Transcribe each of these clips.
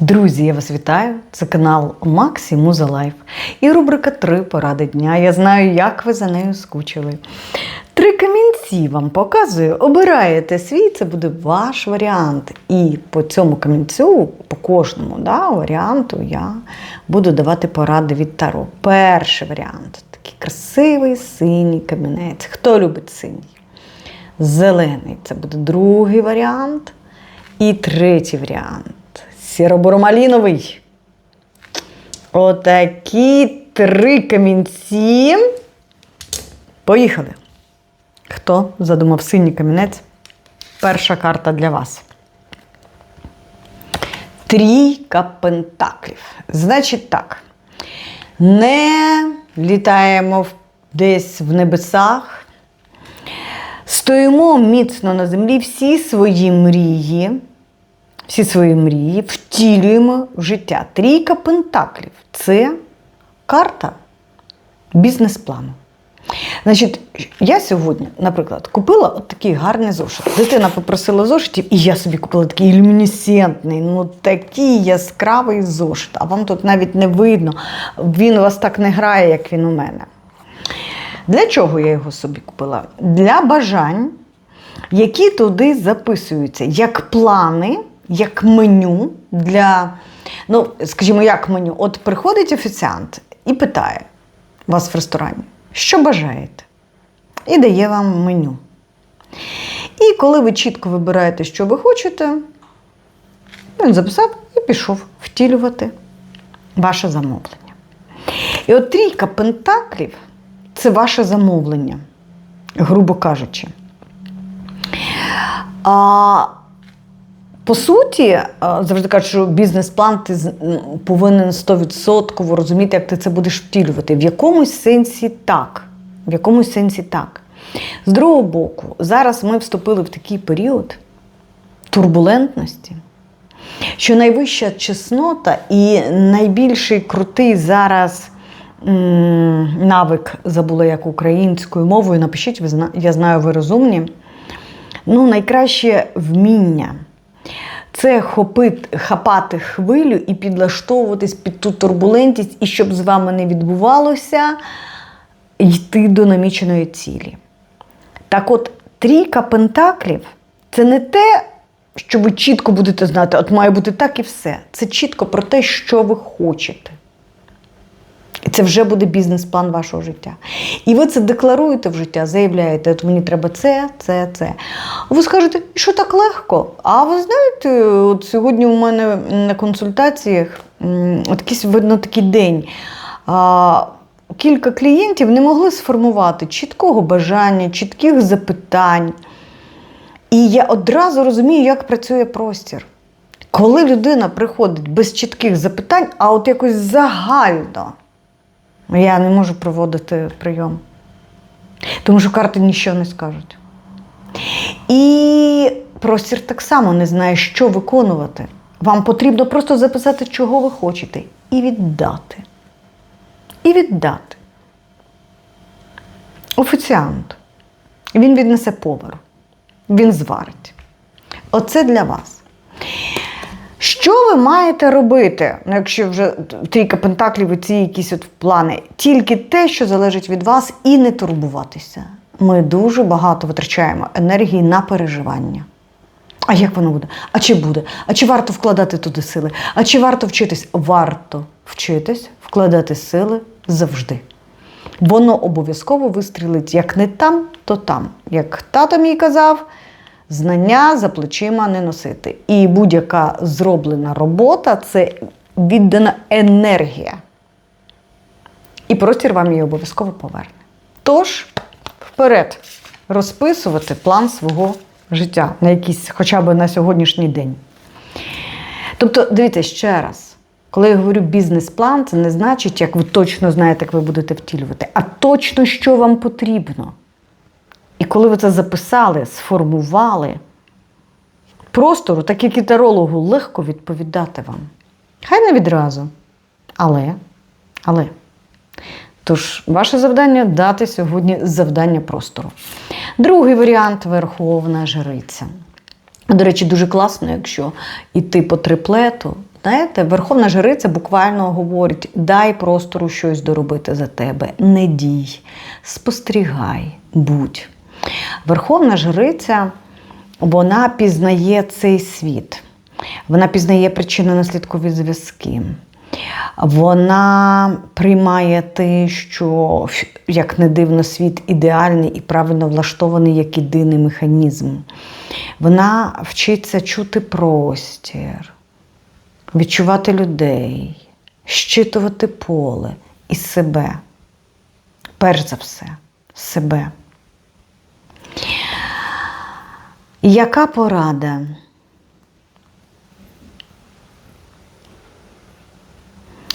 Друзі, я вас вітаю! Це канал Максі Муза Лайф і рубрика Три поради дня. Я знаю, як ви за нею скучили. Три камінці вам показую. Обираєте свій, це буде ваш варіант. І по цьому камінцю, по кожному да, варіанту, я буду давати поради від Таро. Перший варіант такий красивий синій камінець. Хто любить синій? Зелений це буде другий варіант. І третій варіант сіробуромаліновий. Отакі три камінці. Поїхали. Хто задумав синій камінець? Перша карта для вас. Трійка пентаклів. Значить так. Не літаємо десь в небесах. Стоїмо міцно на землі всі свої мрії, всі свої мрії втілюємо в життя. Трійка пентаклів це карта бізнес-плану. Значить, я сьогодні, наприклад, купила от такий гарний зошит. Дитина попросила зошитів, і я собі купила такий ілюмінесцентний, ну такий яскравий зошит. А вам тут навіть не видно. Він у вас так не грає, як він у мене. Для чого я його собі купила? Для бажань, які туди записуються, як плани, як меню для, ну, скажімо, як меню. От приходить офіціант і питає вас в ресторані, що бажаєте? І дає вам меню. І коли ви чітко вибираєте, що ви хочете, він записав і пішов втілювати ваше замовлення. І от трійка пентаклів це ваше замовлення, грубо кажучи. А по суті, завжди кажуть, що бізнес-план ти повинен 100% розуміти, як ти це будеш втілювати. В якомусь сенсі так. В якомусь сенсі так. З другого боку, зараз ми вступили в такий період турбулентності, що найвища чеснота і найбільший крутий зараз навик забула як українською мовою. Напишіть, я знаю, ви розумні. Ну, найкраще вміння це хапати хвилю і підлаштовуватись під ту турбулентність, і щоб з вами не відбувалося, йти до наміченої цілі. Так от, трійка пентаклів це не те, що ви чітко будете знати, от має бути так і все. Це чітко про те, що ви хочете. І це вже буде бізнес-план вашого життя. І ви це декларуєте в життя, заявляєте, от мені треба це, це, це. Ви скажете, що так легко? А ви знаєте, от сьогодні у мене на консультаціях от якийсь видно такий день. А, Кілька клієнтів не могли сформувати чіткого бажання, чітких запитань. І я одразу розумію, як працює простір. Коли людина приходить без чітких запитань, а от якось загально, я не можу проводити прийом. Тому що карти нічого не скажуть. І простір так само не знає, що виконувати. Вам потрібно просто записати, чого ви хочете, і віддати. І віддати. Офіціант. Він віднесе повар. Він зварить. Оце для вас. Що ви маєте робити, ну, якщо вже трійка пентаклів і ці якісь от плани? Тільки те, що залежить від вас, і не турбуватися. Ми дуже багато витрачаємо енергії на переживання. А як воно буде? А чи буде? А чи варто вкладати туди сили? А чи варто вчитись? Варто вчитись, вкладати сили завжди. Воно обов'язково вистрілить як не там, то там. Як тато мій казав, знання за плечима не носити. І будь-яка зроблена робота це віддана енергія. І простір вам її обов'язково поверне. Тож, вперед, розписувати план свого життя на якийсь, хоча б на сьогоднішній день. Тобто, дивіться ще раз, коли я говорю бізнес-план, це не значить, як ви точно знаєте, як ви будете втілювати, а точно, що вам потрібно. І коли ви це записали, сформували, простору, так і тарологу, легко відповідати вам. Хай не відразу. Але, але. Тож, ваше завдання дати сьогодні завдання простору. Другий варіант верховна жриця. До речі, дуже класно, якщо йти по триплету, Знаєте, Верховна Жриця буквально говорить: дай простору щось доробити за тебе, не дій, спостерігай, будь. Верховна Жриця, вона пізнає цей світ, вона пізнає причинно-наслідкові зв'язки. Вона приймає те, що, як не дивно, світ ідеальний і правильно влаштований як єдиний механізм. Вона вчиться чути простір, відчувати людей, щитувати поле і себе. Перш за все, себе. Яка порада?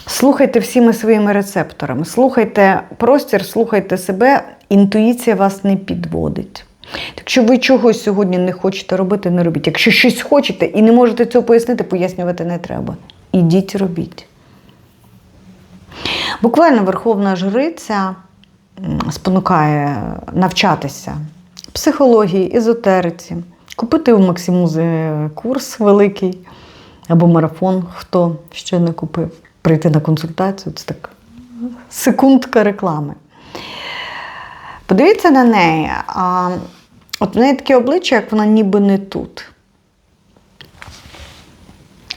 Слухайте всіми своїми рецепторами, слухайте простір, слухайте себе, інтуїція вас не підводить. Якщо ви чогось сьогодні не хочете робити, не робіть. Якщо щось хочете і не можете цього пояснити, пояснювати не треба. Ідіть робіть. Буквально Верховна Жриця спонукає навчатися психології, езотериці, купити у Максимузи курс великий або марафон, хто ще не купив. Прийти на консультацію це так секундка реклами. Подивіться на неї. А, от в неї таке обличчя, як вона ніби не тут.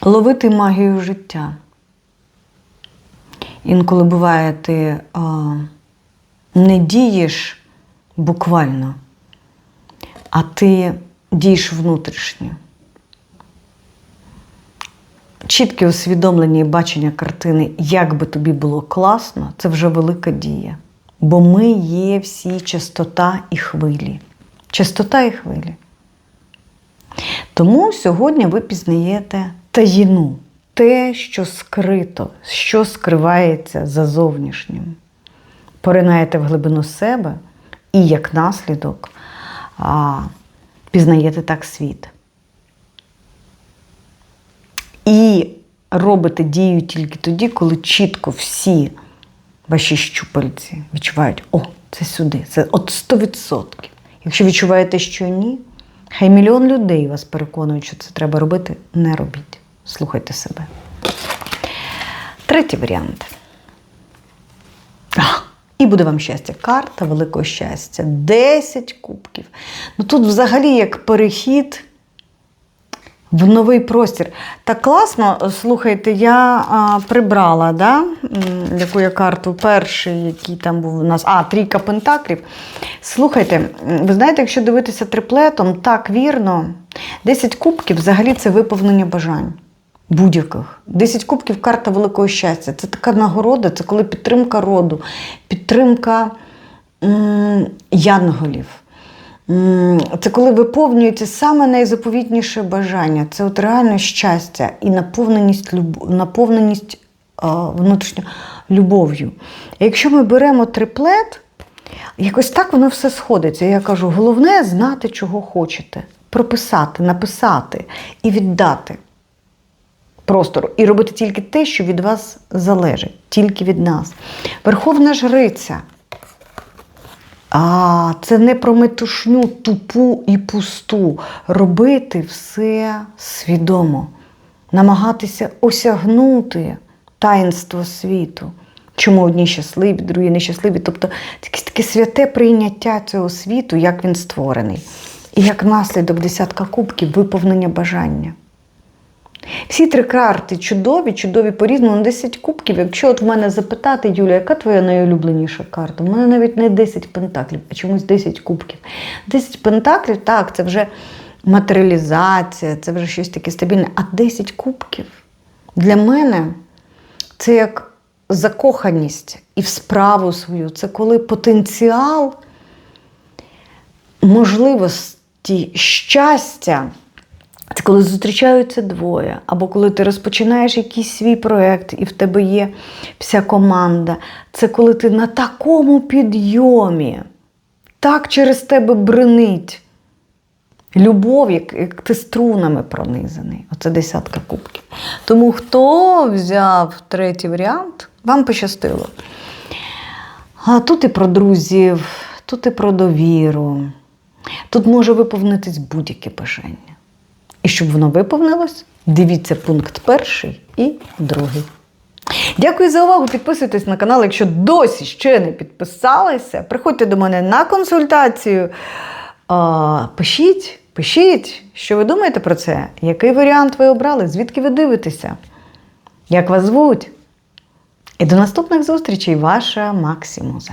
Ловити магію життя. Інколи буває, ти а, не дієш буквально, а ти дієш внутрішньо. Чітке усвідомлення і бачення картини, як би тобі було класно, це вже велика дія. Бо ми є всі частота і хвилі. Частота і хвилі. Тому сьогодні ви пізнаєте таїну, те, що скрито, що скривається за зовнішнім. Поринаєте в глибину себе і, як наслідок, а, пізнаєте так світ. І робите дію тільки тоді, коли чітко всі ваші щупальці відчувають, о, це сюди, це от 100%. Якщо відчуваєте, що ні, хай мільйон людей вас переконують, що це треба робити, не робіть. Слухайте себе. Третій варіант. І буде вам щастя. Карта великого щастя. 10 кубків. Ну тут взагалі як перехід в новий простір. Так класно, слухайте, я а, прибрала, да? яку я карту перший, який там був у нас. А, трійка пентаклів. Слухайте, ви знаєте, якщо дивитися триплетом, так вірно, 10 кубків взагалі це виповнення бажань. Будь-яких. 10 кубків карта великого щастя. Це така нагорода, це коли підтримка роду, підтримка м, янголів. Це коли виповнюється саме найзаповітніше бажання. Це от реально щастя і наповненість, люб... наповненість внутрішньо любов'ю. Якщо ми беремо триплет, якось так воно все сходиться. Я кажу, головне знати, чого хочете. Прописати, написати і віддати простору. І робити тільки те, що від вас залежить, тільки від нас. Верховна Жриця. А це не про метушню тупу і пусту. Робити все свідомо, намагатися осягнути таїнство світу. Чому одні щасливі, другі нещасливі. Тобто якесь таке святе прийняття цього світу, як він створений. І як наслідок десятка кубків виповнення бажання. Всі три карти чудові, чудові по-різному. Ну, 10 кубків. Якщо от в мене запитати, Юля, яка твоя найулюбленіша карта? У мене навіть не 10 пентаклів, а чомусь 10 кубків. 10 пентаклів, так, це вже матеріалізація, це вже щось таке стабільне. А 10 кубків для мене це як закоханість і в справу свою. Це коли потенціал можливості щастя. Це коли зустрічаються двоє, або коли ти розпочинаєш якийсь свій проєкт, і в тебе є вся команда. Це коли ти на такому підйомі, так через тебе бренить любов, як, як ти струнами пронизаний. Оце десятка кубків. Тому хто взяв третій варіант, вам пощастило. А тут і про друзів, тут і про довіру. Тут може виповнитись будь-яке бажання. І щоб воно виповнилось, дивіться пункт перший і другий. Дякую за увагу. Підписуйтесь на канал, якщо досі ще не підписалися. Приходьте до мене на консультацію. Пишіть, пишіть, що ви думаєте про це, який варіант ви обрали, звідки ви дивитеся, як вас звуть. І до наступних зустрічей, ваша Максимуза.